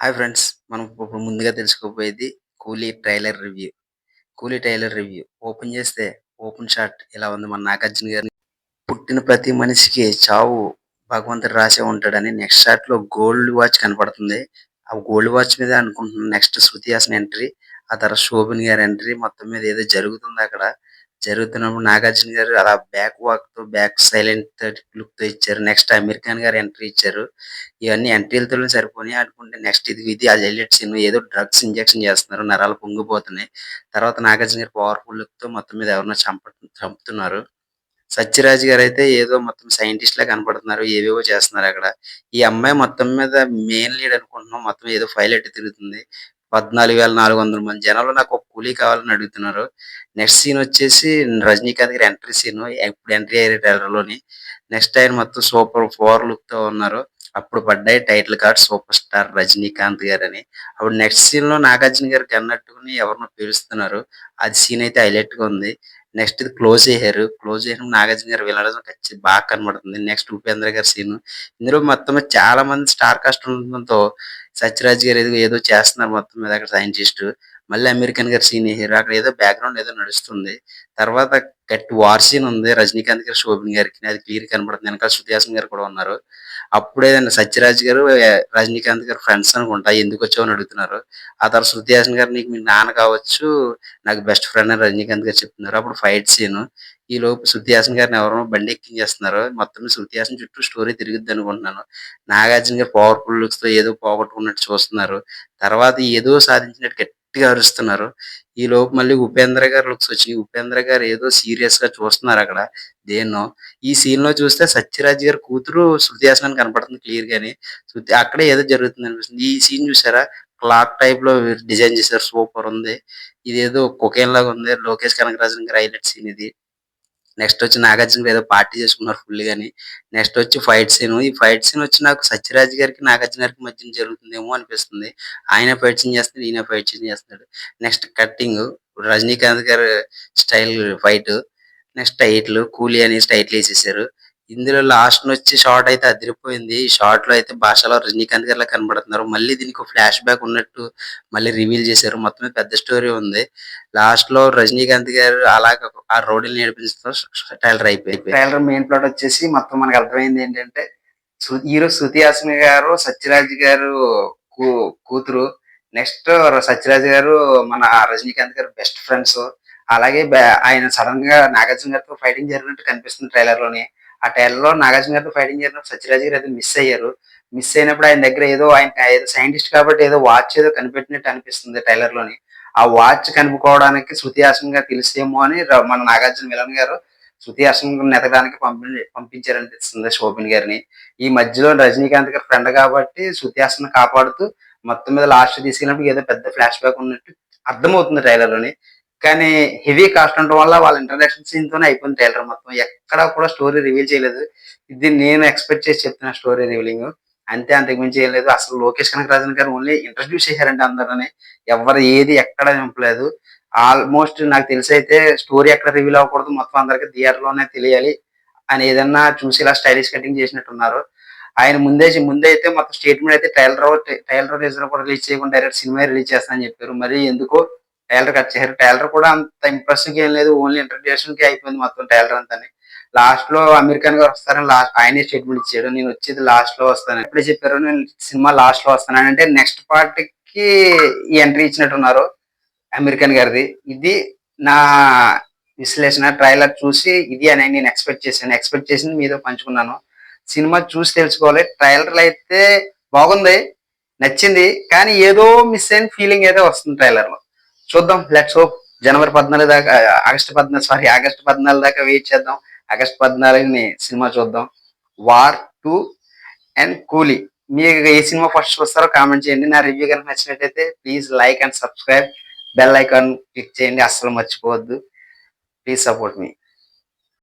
Hi friends మనం ఇప్పుడు ముందుగా తెలుసుకోబోయేది Coolie trailer review. Coolie trailer review. Open చేస్తే ఓపెన్ షాట్ ఇలా ఉంది? మన నాగార్జున గారిని పుట్టిన ప్రతి మనిషికి చావు భగవంతుడు రాసే ఉంటాడని నెక్స్ట్ షాట్లో గోల్డ్ వాచ్ కనపడుతుంది. ఆ గోల్డ్ వాచ్ మీద అనుకుంటున్నాను నెక్స్ట్ శృతి హాసన్ ఎంట్రీ ఆ తర్వాత శోభన్ గారి ఎంట్రీ మొత్తం మీద ఏదో జరుగుతుంది అక్కడ. జరుగుతున్నప్పుడు నాగార్జున గారు అలా బ్యాక్ వాక్తో బ్యాక్ సైలెంట్ లుక్తో ఇచ్చారు. నెక్స్ట్ అమీర్ ఖాన్ గారు ఎంట్రీ ఇచ్చారు. ఇవన్నీ ఎంట్రీలతో సరిపోయి అనుకుంటే నెక్స్ట్ ఇది ఇది అది హైలైట్ సీన్ ఏదో డ్రగ్స్ ఇంజెక్షన్ చేస్తున్నారు. నరాలు పొంగిపోతున్నాయి. తర్వాత నాగార్జున గారు పవర్ఫుల్ లుక్తో మొత్తం మీద ఎవరినో చంప చంపుతున్నారు. సత్యరాజ్ గారు అయితే ఏదో మొత్తం సైంటిస్ట్ లా కనపడుతున్నారు. ఏవేవో చేస్తున్నారు అక్కడ. ఈ అమ్మాయి మొత్తం మీద మెయిన్ లీడ్ అనుకుంటున్నాం. మొత్తం ఏదో ఫైల్ ఎట్టి తిరుగుతుంది. పద్నాలుగు వేల నాలుగు వందల మంది జనాలు నాకు ఒక కూలీ కావాలని అడుగుతున్నారు. నెక్స్ట్ సీన్ వచ్చేసి రజనీకాంత్ గారి ఎంట్రీ సీన్ ఇప్పుడు ఎంట్రీ అయ్యారు టైలర్లోని నెక్స్ట్ ఆయన మొత్తం సూపర్ ఫోర్ లుక్తో ఉన్నారు. అప్పుడు పడ్డాయి title card super star Rajinikanth garu అని అప్పుడు నెక్స్ట్ సీన్లో నాగార్జున గారికి అన్నట్టుకుని ఎవరినో పిలుస్తున్నారు. అది సీన్ అయితే హైలైట్గా ఉంది. నెక్స్ట్ ఇది క్లోజ్ చేశారు. క్లోజ్ చేసిన నాగార్జున గారు వెళ్ళడం ఖచ్చితంగా బాగా కనబడుతుంది. నెక్స్ట్ ఉపేంద్ర గారి సీన్. ఇందులో మొత్తం చాలా మంది స్టార్ కాస్ట్ ఉండడంతో సత్యరాజ్ గారు ఏదో చేస్తున్నారు మొత్తం మీద అక్కడ సైంటిస్ట్. మళ్ళీ అమెరికన్ గారి సీన్ వేసారు అక్కడ ఏదో బ్యాక్గ్రౌండ్ ఏదో నడుస్తుంది. తర్వాత గట్టి వార్ సీన్ ఉంది రజనీకాంత్ గారు శోభిన్ గారికి. అది క్లియర్ కనబడుతుంది. వెనకాల శృతి గారు కూడా ఉన్నారు. అప్పుడే సత్యరాజ్ గారు రజనీకాంత్ గారు ఫ్రెండ్స్ అనుకుంటా ఎందుకు వచ్చావు అని అడుగుతున్నారు. ఆ తర్వాత శృతి గారు నీకు మీ నాన్న కావచ్చు నాకు బెస్ట్ ఫ్రెండ్ అని రజనీకాంత్ గారు చెప్తున్నారు. అప్పుడు ఫైట్ సీన్ ఈ లోపు శృతి గారిని ఎవరో బండి ఎక్కించేస్తున్నారు. మొత్తం శృతి చుట్టూ స్టోరీ తిరుగుద్ది అనుకుంటున్నాను. నాగార్జున గారు పవర్ఫుల్ లుక్స్తో ఏదో పోగొట్టుకున్నట్టు చూస్తున్నారు. తర్వాత ఏదో సాధించినట్టు గట్టిగా అరుస్తున్నారు. ఈ లోపు మళ్ళీ ఉపేంద్ర గారు లుక్స్ వచ్చి ఉపేంద్ర గారు ఏదో సీరియస్గా చూస్తున్నారు అక్కడ. దేన్నో. ఈ సీన్లో చూస్తే సత్యరాజ్ గారి కూతురు శృతి హాసన్ కనపడుతుంది క్లియర్ గాని. శృతి అక్కడే ఏదో జరుగుతుంది అనిపిస్తుంది. ఈ సీన్ చూసారా? క్లాక్ టైప్లో డిజైన్ చేశారు. సూపర్ ఉంది. ఇదేదో కొకేన్ లాగా ఉంది. లోకేష్ కనకరాజన్ గారి హైలైట్ సీన్ ఇది. నెక్స్ట్ వచ్చి నాగార్జున ఏదో పార్టీ చేసుకున్నారు ఫుల్ గాని. నెక్స్ట్ వచ్చి ఫైట్ సీన్ ఈ ఫైట్ సీన్ వచ్చి నాకు సత్యరాజ్ గారికి నాగార్జున గారికి మధ్య జరుగుతుందేమో అనిపిస్తుంది. ఆయన ఫైట్ సీన్ చేస్తున్నాడు ఈయన ఫైట్ సీన్ చేస్తున్నాడు. Next cutting Rajinikanth garu style fight next title కూలీ అనేసి టైటిల్ వేసేసారు. ఇందులో లాస్ట్ వచ్చి షార్ట్ అయితే అదిరిపోయింది. ఈ షార్ట్లో అయితే భాషలో రజనీకాంత్ గారిలా కనబడుతున్నారు. మళ్ళీ దీనికి ఫ్లాష్ బ్యాక్ ఉన్నట్టు మళ్ళీ రివీల్ చేశారు. మొత్తం పెద్ద స్టోరీ ఉంది. లాస్ట్లో రజనీకాంత్ గారు అలాగ ఆ రోడ్డు నేర్పించడం ట్రైలర్ అయిపోయింది ట్రైలర్ మెయిన్ ప్లాట్ వచ్చేసి మొత్తం మనకు అర్థమైంది ఏంటంటే సు- హీరో శృతి హాసన్ గారు సత్యరాజ్ గారు కూ- కూతురు నెక్స్ట్ సత్యరాజ్ గారు మన రజనీకాంత్ గారు బెస్ట్ ఫ్రెండ్స్ అలాగే ఆయన సడన్గా నాగార్జున గారితో ఫైటింగ్ జరిగినట్టు కనిపిస్తుంది ట్రైలర్లోనే. ఆ ట్రైలర్లో నాగార్జున గారితో ఫైటింగ్ చేసినప్పుడు సత్యరాజ్ గారు అయితే మిస్ అయ్యారు. మిస్ అయినప్పుడు ఆయన దగ్గర ఏదో ఆయన ఏదో సైంటిస్ట్ కాబట్టి ఏదో వాచ్ ఏదో కనిపెట్టినట్టు అనిపిస్తుంది టైలర్లోని ఆ వాచ్ కనుక్కోవడానికి శృతి హాసన్ గారు తెలిసేమో అని మన నాగార్జున మిలన్ గారు శృతి హాసన్ గారిని ఎతకడానికి పంపి పంపించారనిపిస్తుంది శోభిన్ గారిని. ఈ మధ్యలో రజనీకాంత్ గారి ఫ్రెండ్ కాబట్టి శృతి హాసన్ కాపాడుతూ మొత్తం మీద లాస్ట్ తీసుకెళ్ళినప్పుడు ఏదో పెద్ద ఫ్లాష్ బ్యాక్ ఉన్నట్టు అర్థమవుతుంది టైలర్లోని కానీ హెవీ కాస్ట్ ఉండడం వల్ల వాళ్ళ ఇంట్రడక్షన్ సీన్ తోనే అయిపోయింది ట్రైలర్ మొత్తం. ఎక్కడా కూడా స్టోరీ రివీల్ చేయలేదు. ఇది నేను ఎక్స్పెక్ట్ చేసి చెప్తున్నా స్టోరీ రివీలింగ్. అంతే అంతకు మించి ఏం లేదు. అసలు లోకేష్ కనకరాజన్ గారు ఓన్లీ ఇంట్రడ్యూస్ చేశారంటే అందరిని. ఎవరు ఏది ఎక్కడ నింపలేదు. ఆల్మోస్ట్ నాకు తెలిసి అయితే స్టోరీ ఎక్కడ రివీల్ అవ్వకూడదు. మొత్తం అందరికి థియేటర్లోనే తెలియాలి అని ఏదన్నా చూసి ఇలా స్టైలిష్ కటింగ్ చేసినట్టున్నారు. ఆయన ముందే ముందే అయితే మొత్తం స్టేట్మెంట్ అయితే ట్రైలర్ ట్రైలర్ రిజర్వ్ కూడా రిలీజ్ చేయకుండా డైరెక్ట్ సినిమా రిలీజ్ చేస్తానని చెప్పారు. మరి ఎందుకో టైలర్ కట్ చేశారు. టైలర్ కూడా అంత ఇంప్రెసింగ్ ఏం లేదు. ఓన్లీ ఇంట్రడ్యూషన్కి అయిపోయింది మొత్తం టైలర్ అంతా లాస్ట్లో అమెరికన్ గారు వస్తారని లాస్ట్ ఆయనే స్టేట్మెంట్ ఇచ్చాడు. నేను వచ్చేది లాస్ట్లో వస్తాను ఎప్పుడే చెప్పారు నేను సినిమా లాస్ట్లో వస్తాను అంటే నెక్స్ట్ పార్ట్కి ఎంట్రీ ఎంట్రీ ఇచ్చినట్టున్నారు అమెరికన్ గారిది. ఇది నా విశ్లేషణ. ట్రైలర్ చూసి ఇది అని నేను ఎక్స్పెక్ట్ చేశాను. ఎక్స్పెక్ట్ చేసింది మీతో పంచుకున్నాను. సినిమా చూసి తెలుసుకోవాలి. ట్రైలర్ అయితే బాగుంది. నచ్చింది. కానీ ఏదో మిస్ అయిన ఫీలింగ్ అయితే వస్తుంది ట్రైలర్లో చూద్దాం. లెట్స్ హోప్ జనవరి పద్నాలుగు దాకా ఆగస్టు పద్నాలుగు సారీ ఆగస్టు పద్నాలుగు దాకా వెయిట్ చేద్దాం. ఆగస్టు పద్నాలుగుని సినిమా చూద్దాం. వార్ టూ అండ్ కూలీ మీకు ఏ సినిమా ఫస్ట్ చూస్తారో కామెంట్ చేయండి. నా రివ్యూ కనుక నచ్చినట్టయితే please like and subscribe bell icon click చేయండి. అస్సలు మర్చిపోవద్దు. Please support me